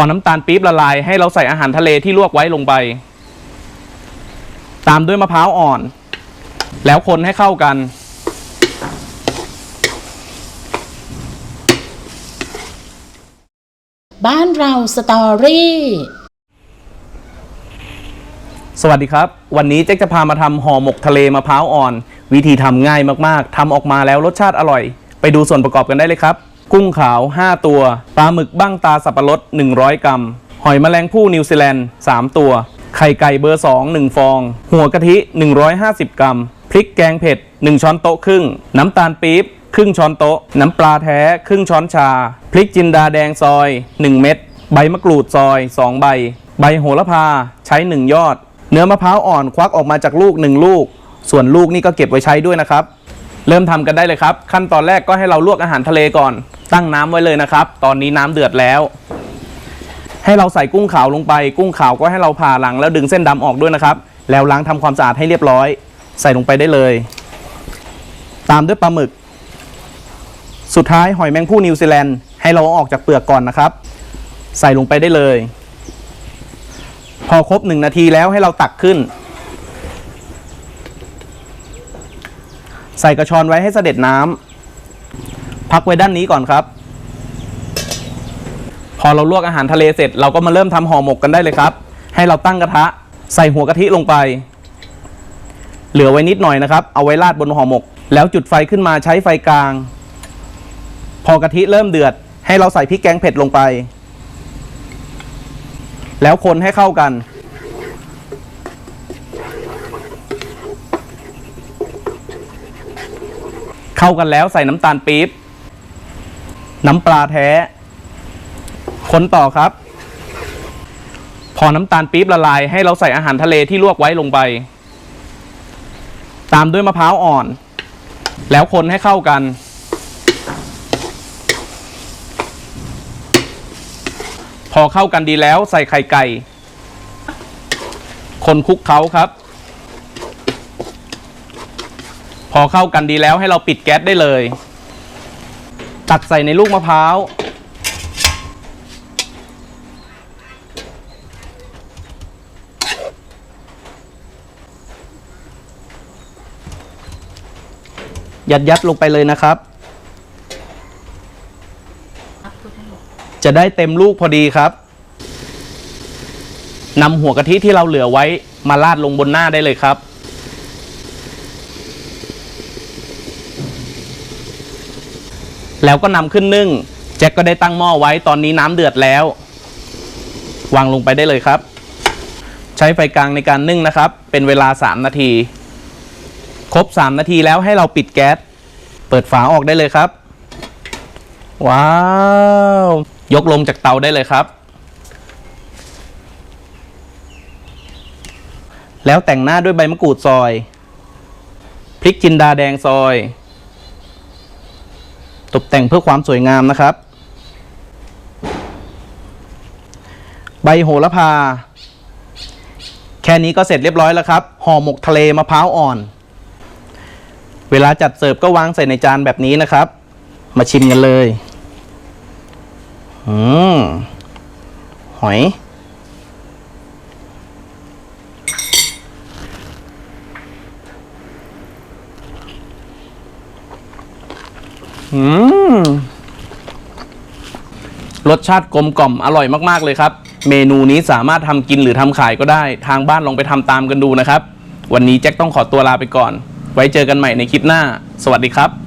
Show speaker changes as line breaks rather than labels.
อน้ำตาลปี๊บละลาย ให้เราใส่อาหารทะเลที่ลวกไว้ลงไป ตามด้วยมะพร้าวอ่อน แล้วคนให้เข้ากัน
บ้านเราสตอรี่
สวัสดีครับ วันนี้เจ๊กจะพามาทำห่อหมกทะเลมะพร้าวอ่อน วิธีทำง่ายมากๆทำออกมาแล้วรสชาติอร่อย ไปดูส่วนประกอบกันได้เลยครับ กุ้งขาว 5 ตัว ปลาหมึกบ้างตาสับปะรด 100 กรัม หอยแมลงภู่นิวซีแลนด์ 3 ตัว ไข่ไก่เบอร์ 2 1 ฟอง หัวกะทิ 150 กรัม พริกแกงเผ็ด 1 ช้อนโต๊ะครึ่ง น้ำตาลปี๊บ ครึ่งช้อนโต๊ะ น้ำปลาแท้ ครึ่งช้อนชา พริกจินดาแดงซอย 1 เม็ด ใบมะกรูดซอย 2 ใบ ใบโหระพา ใช้ 1 ยอด เนื้อมะพร้าวอ่อนควักออกมาจากลูก 1 ลูก ส่วนลูกนี่ก็เก็บไว้ใช้ด้วยนะครับ เริ่มทำกันได้เลยครับ ขั้นตอนแรกก็ให้เราลวกอาหารทะเลก่อน ตั้งน้ำไว้เลยนะครับ ตอนนี้น้ำเดือดแล้ว ให้เราใส่กุ้งขาวลงไป กุ้งขาวก็ให้เราผ่าหลังแล้วดึงเส้นดำออกด้วยนะครับ แล้วล้างทำความสะอาดให้เรียบร้อย ใส่ลงไปได้เลย ตามด้วยปลาหมึก สุดท้ายหอยแมงผู้นิวซีแลนด์ให้เราเอาออกจากเปลือกก่อนนะครับ ใส่ลงไปได้เลย พอครบหนึ่งนาทีแล้วให้เราตักขึ้น ใส่กระชอนไว้ให้เสด็จน้ำ พักไว้ด้านนี้ก่อนครับ พอเราลวกอาหารทะเลเสร็จ เราก็มาเริ่มทำห่อหมกกันได้เลยครับ ให้เราตั้งกระทะใส่หัวกะทิลงไป เหลือไว้นิดหน่อยนะครับ เอาไว้ราดบนห่อหมก แล้วจุดไฟขึ้นมาใช้ไฟกลาง พอกะทิเริ่มเดือด ให้เราใส่พริกแกงเผ็ดลงไป แล้วคนให้เข้ากันเข้ากันแล้วใส่น้ำตาลปี๊บ น้ำปลาแท้ คนต่อครับ พอน้ำตาลปี๊บละลาย ให้เราใส่อาหารทะเลที่ลวกไว้ลงไป ตามด้วยมะพร้าวอ่อน แล้วคนให้เข้ากัน พอเข้ากันดีแล้วใส่ไข่ไก่ คนคลุกเคล้าครับพอเข้ากันดีแล้วให้เราปิดแก๊สได้เลย ตักใส่ในลูกมะพร้าว ยัดยัดลงไปเลยนะครับ จะได้เต็มลูกพอดีครับนำหัวกะทิที่เราเหลือไว้มาราดลงบนหน้าได้เลยครับ แล้วก็นำขึ้นนึ่ง แจ็คก็ได้ตั้งหม้อไว้ตอนนี้น้ำเดือดแล้ว วางลงไปได้เลยครับ ใช้ไฟกลางในการนึ่งนะครับ เป็นเวลา 3 นาที ครบ 3 นาทีแล้วให้เราปิดแก๊สเปิดฝาออกได้เลยครับ ว้าว ยกลงจากเตาได้เลยครับ แล้วแต่งหน้าด้วยใบมะกรูดซอย พริกจินดาแดงซอย ตกแต่งเพื่อความสวยงามนะครับ ใบโหระพา แค่นี้ก็เสร็จเรียบร้อยแล้วครับ ห่อหมกทะเลมะพร้าวอ่อน เวลาจัดเสิร์ฟก็วางใส่ในจานแบบนี้นะครับ มาชิมกันเลย อืมหอย รสชาติกลมกล่อมอร่อยมาก ๆ เลยครับ เมนูนี้สามารถทำกินหรือทำขายก็ได้ ทางบ้านลองไปทำตามกันดูนะครับ วันนี้แจ็คต้องขอตัวลาไปก่อน ไว้เจอกันใหม่ในคลิปหน้า สวัสดีครับ